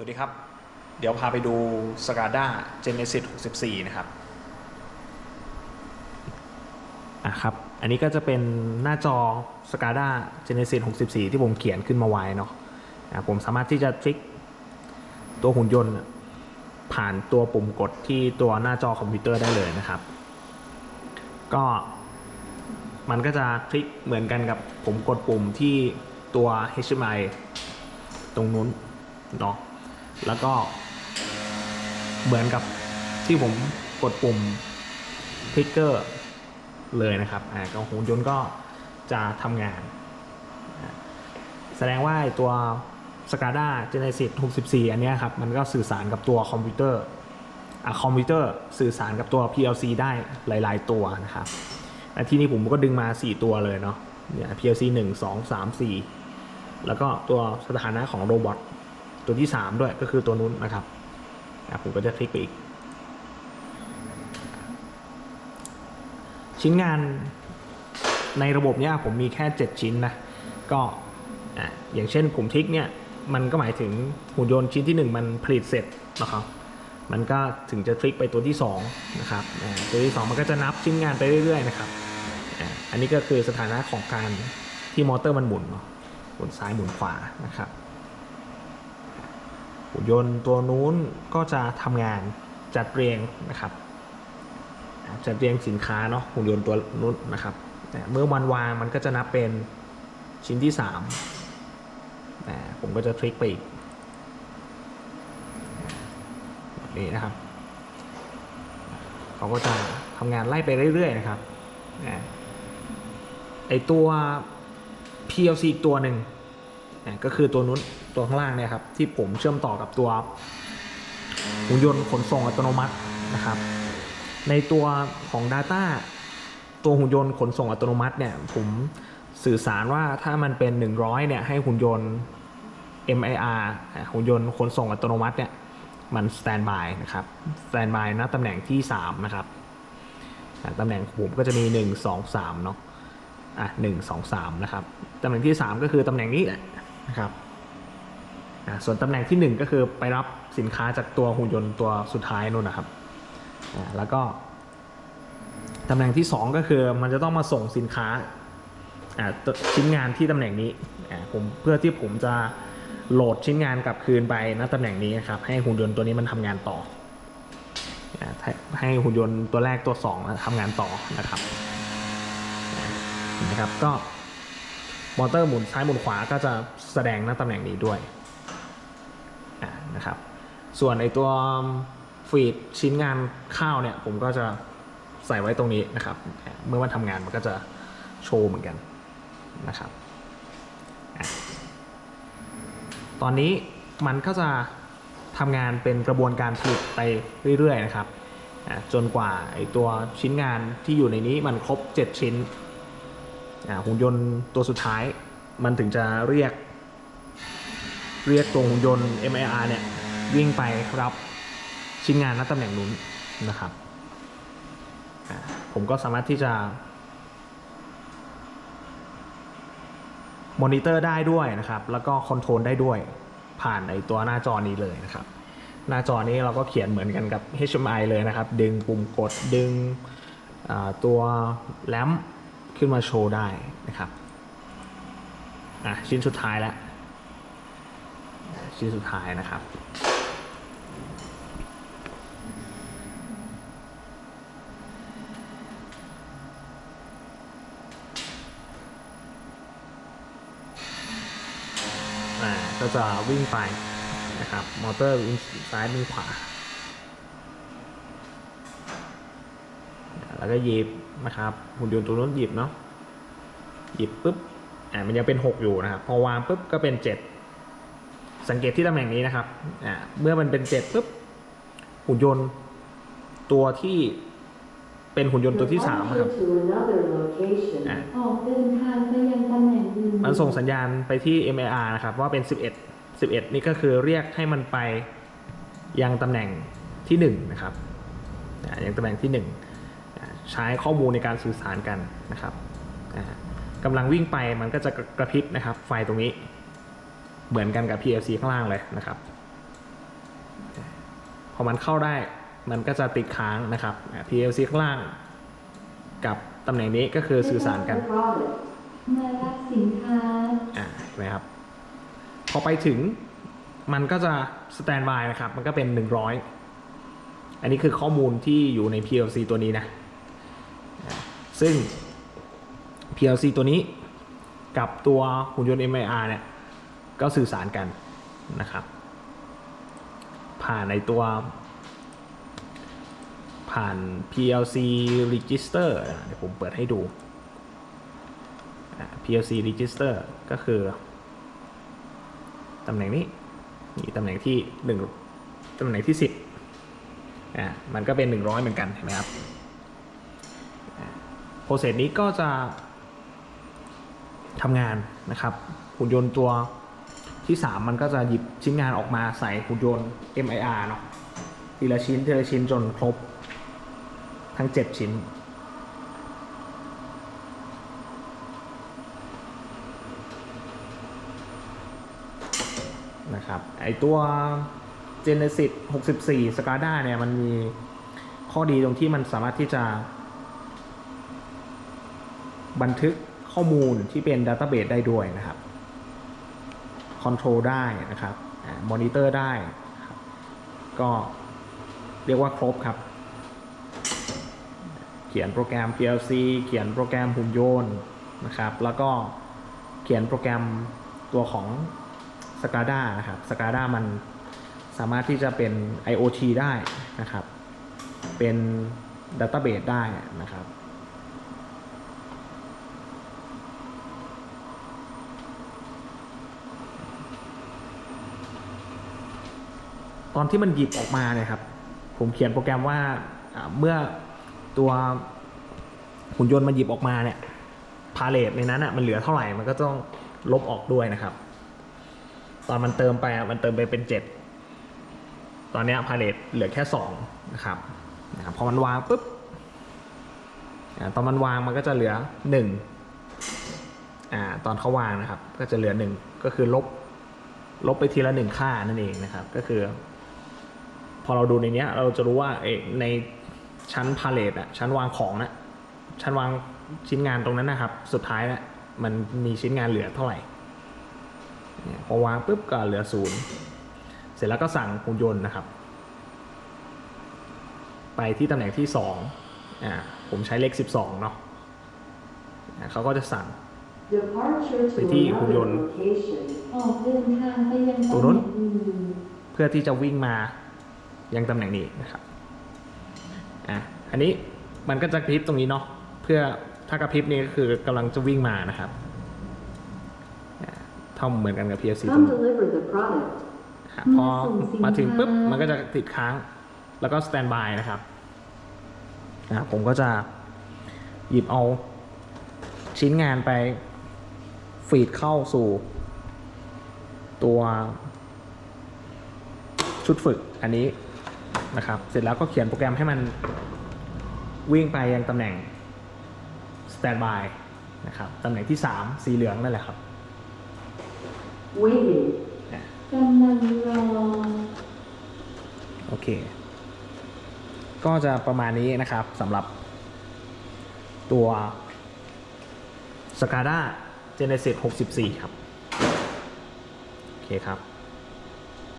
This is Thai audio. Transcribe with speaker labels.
Speaker 1: สวัสดีครับ เดี๋ยวพาไปดู SCADA Genesis 64 นะครับอะครับ อันนี้ก็จะเป็นหน้าจอ SCADA Genesis 64 ที่ผมเขียนขึ้นมาไว้เนาะอะผมสามารถที่จะทริกตัวหุ่นยนต์ ผ่านตัวปุ่มกดที่ตัวหน้าจอคอมพิวเตอร์ได้เลยนะครับ ก็มันก็จะทริกเหมือนกันกับผมกดปุ่มที่ตัว HMI ตรงนู้นเนาะ แล้วก็เหมือนกับที่ผมกดปุ่มทริกเกอร์เลยนะครับอ่าก็หุ่นยนต์ก็จะทำงาน แสดงว่าไอตัว SCADA Genesis 64 อันเนี้ยครับ มันก็สื่อสารกับตัวคอมพิวเตอร์อะคอมพิวเตอร์สื่อสารกับตัว PLC ได้หลาย ๆ ตัวนะครับและที่นี่ผมก็ดึงมา 4 ตัวเลยเนาะเนี่ย PLC 1 2 3 4 แล้วก็ตัวสถานะของโรบอท ตัวที่ 3 ด้วยก็คือตัวนู้นนะครับผมก็จะคลิกไปอีก ชิ้นงานในระบบเนี้ยผมมีแค่ 7 ชิ้นนะก็อะอย่างเช่นผมทิกเนี่ยมันก็หมายถึงหุ่นยนต์ชิ้นที่ 1 มันผลิตเสร็จนะครับมันก็ถึงจะคลิกไปตัวที่2นะครับอะตัวที่ 2 มันก็จะนับชิ้นงานไปเรื่อยๆนะครับอะอันนี้ก็คือสถานะของการที่มอเตอร์มันหมุนเนาะหมุนซ้ายหมุนขวานะครับ หุ่นยนต์ตัวนู้นก็จะทำงานจัดเรียงนะครับจัดเรียงสินค้าเนาะหุ่นยนต์ตัวนู้นนะครับเมื่อวันวางมันก็จะนับเป็นชิ้นที่สามผมก็จะคลิกไปอีกแบบนี้นะครับเขาก็จะทำงานไล่ไปเรื่อยๆนะครับไอตัว PLC ตัวหนึ่ง ก็คือตัวนู้นตัวข้างล่างเนี่ยครับที่ผมเชื่อมต่อกับตัวหุ่นยนต์ขนส่งอัตโนมัตินะครับ ในตัวของ Data ตัวหุ่นยนต์ขนส่งอัตโนมัติเนี่ยผมสื่อสารว่าถ้ามันเป็น 100เนี่ยให้หุ่นยนต์ MIR หุ่นยนต์ขนส่งอัตโนมัติเนี่ยมัน standby นะครับ standby ณตำแหน่งที่ 3 นะครับตำแหน่งผมก็จะมี 1 2 3เนาะอะหนึ่งสองสามนะครับตำแหน่งที่สามก็คือตำแหน่งนี้แหละ นะครับส่วนตำแหน่งที่หนึ่งก็คือไปรับสินค้าจากตัวหุ่นยนต์ตัวสุดท้ายนู่นนะครับแล้วก็ตำแหน่งที่สองก็คือมันจะต้องมาส่งสินค้าชิ้นงานที่ตำแหน่งนี้ผมเพื่อที่ผมจะโหลดชิ้นงานกลับคืนไปณตำแหน่งนี้นะครับให้หุ่นยนต์ตัวนี้มันทำงานต่ออให้ให้หุ่นยนต์ตัวแรกตัวสองทำงานต่อนะครับนะครับก็ มอเตอร์หมุนซ้ายหมุนขวาก็จะแสดงหน้าตำแหน่งนี้ด้วยนะครับ ส่วนไอตัวฟีดชิ้นงานข้าวเนี่ยผมก็จะใส่ไว้ตรงนี้นะครับ เมื่อมันทำงานมันก็จะโชว์เหมือนกันนะครับอตอนนี้มันก็จะทำงานเป็นกระบวนการผลิตไปเรื่อยๆนะครับ จนกว่าไอตัวชิ้นงานที่อยู่ในนี้มันครบ 7 ชิ้น หุ่นยนต์ตัวสุดท้าย มันถึงจะเรียก เรียกตัวหุ่นยนต์ MIR เนี่ยวิ่งไปรับชิ้นงานณตำแหน่งนู้นนะครับผมก็สามารถที่จะมอนิเตอร์ได้ด้วยนะครับ แล้วก็คอนโทรลได้ด้วยผ่านในตัวหน้าจอนี้เลยนะครับ หน้าจอนี้เราก็เขียนเหมือนกันกับ HMI เลยนะครับ ดึงปุ่มกดดึงตัวแลม ขึ้นมาโชว์ได้นะครับอะชิ้นสุดท้ายแล้วชิ้นสุดท้ายนะครับอ่าก็จะวิ่งไปนะครับ มอเตอร์วิ่งซ้ายวิ่งขวา แล้วก็หยิบนะครับหุ่นยนต์ตัวนู้นหยิบเนาะหยิบปุ๊บอ่ามันยังเป็น 6 อยู่นะครับ พอวางปุ๊บก็เป็น 7 สังเกตที่ตำแหน่งนี้นะครับอ่าเมื่อมันเป็น7ปุ๊บหุ่นยนต์ตัวที่เป็นหุ่นยนต์ตัวที่3ครับอะ
Speaker 2: ออกเดินทางไปยังตำแหน่งอื่น
Speaker 1: มันส่งสัญญาณไปที่ MIR นะครับว่าเป็น 11 11 นี่ก็คือเรียกให้มันไปยังตำแหน่งที่1นะครับอ่ายังตำแหน่งที่1อ่า ใช้ข้อมูลในการสื่อสารกันนะครับกำลังวิ่งไปมันก็จะกระพริบนะครับ ไฟตรงนี้ เหมือนกันกับ PLC ข้างล่างเลยนะครับ พอมันเข้าได้มันก็จะติดค้างนะครับ PLC ข้างล่าง กับตำแหน่งนี้ก็คือสื่อสารกัน
Speaker 2: มารับสินค้า
Speaker 1: อ่าเห็นไหมครับ พอไปถึงมันก็จะสแตนบายนะครับ มันก็เป็น 100 อันนี้คือข้อมูลที่อยู่ใน PLC ตัวนี้นะ ซึ่ง PLC ตัวนี้กับตัวหุ่นยนต์ MIR เนี่ย ก็สื่อสารกันนะครับ ผ่านในตัว ผ่าน PLC register เดี๋ยวผมเปิดให้ดู PLC register ก็คือ ตำแหน่งนี้นี่ตำแหน่งที่หนึ่งตำแหน่งที่สิบอ่ามันก็เป็นหนึ่งร้อยเหมือนกันเห็นไหมครับ รเซสนี้ก็จะทำงานนะครับ หุ่นยนต์ตัวที่ 3 มันก็จะหยิบชิ้นงานออกมาใส่หุ่นยนต์ MIR เนาะทีละชิ้นทีละชิ้นจนครบ ทั้ง 7 ชิ้น นะครับ ไอตัว Genesis 64 SCADA เนี่ย มันมีข้อดีตรงที่มันสามารถที่จะ บันทึกข้อมูลที่เป็น Database ได้ด้วยนะครับ Control ได้นะครับมอนิเตอร์ได้ ก็เรียกว่าครบครับ เขียนโปรแกรม PLC เขียนโปรแกรมหุ่นยนต์นะครับ แล้วก็เขียนโปรแกรมตัวของ SCADA นะครับ SCADA มันสามารถที่จะเป็น IoT ได้นะครับ เป็น Database ได้นะครับ อนที่มันหยิบออกมาเนี่ยครับ ผมเขียนโปรแกรมว่าเมื่อตัวหุ่นยนต์มันหยิบออกมาเนี่ยพาเลทในนั้นอะมันเหลือเท่าไหร่มันก็ต้องลบออกด้วยนะครับ ตอนมันเติมไปมันเติมไปเป็นเจ็ดตอนนี้พาเลทเหลือแค่สองนะครับนะครับ พอมันวางปุ๊บตอนมันวางมันก็จะเหลือหนึ่งอ่าตอนเขาวางนะครับ ก็จะเหลือหนึ่งก็คือลบลบไปทีละหนึ่งค่านั่นเองนะครับ ก็คือ อเราดูในเนี้ย เราจะรู้ว่าเอกในชั้นพาเลทอะชั้นวางของนะชั้นวางชิ้นงานตรงนั้นนะครับ สุดท้ายนะมันมีชิ้นงานเหลือเท่าไหร่เนี่ยพอวางปุ๊บก็เหลือศูนย์เสร็จแล้วก็สั่งหุ่นยนต์นะครับ ไปที่ตำแหน่งที่สองอ่าผมใช้เลขสิบสองเนาะอ่าเขาก็จะสั่ง
Speaker 3: Departure to
Speaker 1: ไปที่หุ่นย
Speaker 3: another
Speaker 1: นต์
Speaker 3: location.
Speaker 2: ออกเดินทางไปยัง
Speaker 1: ตร
Speaker 2: ตำ
Speaker 1: ง
Speaker 2: แห
Speaker 1: นู้
Speaker 2: น่
Speaker 1: น
Speaker 2: งอื่น
Speaker 1: เพื่อที่จะวิ่งมา ยังตำแหน่งนี้นะครับอะอันนี้มันก็จะกระพริบตรงนี้เนาะเพื่อถ้ากระพริบนี่ก็คือกำลังจะวิ่งมานะครับอะเท่าเหมือนกันกับ PLC ตรง
Speaker 3: Come
Speaker 1: นี้
Speaker 3: deliver the product.
Speaker 1: อะพอมาถึงปุ๊บมันก็จะติดค้างแล้วก็สแตนบายนะครับอะผมก็จะหยิบเอาชิ้นงานไปฟีดเข้าสู่ ตัวชุดฝึกอันนี้ นะครับ เสร็จแล้วก็เขียนโปรแกรมให้มันวิ่งไปยังตำแหน่ง standby นะครับ ตำแหน่งที่ 3 สีเหลืองนั่นแหละครับ
Speaker 3: Waiting.
Speaker 1: อะ
Speaker 2: กำลังรอ
Speaker 1: โอเค ก็จะประมาณนี้นะครับสำหรับตัว SCADA Genesis 64 ครับ โอเคครับ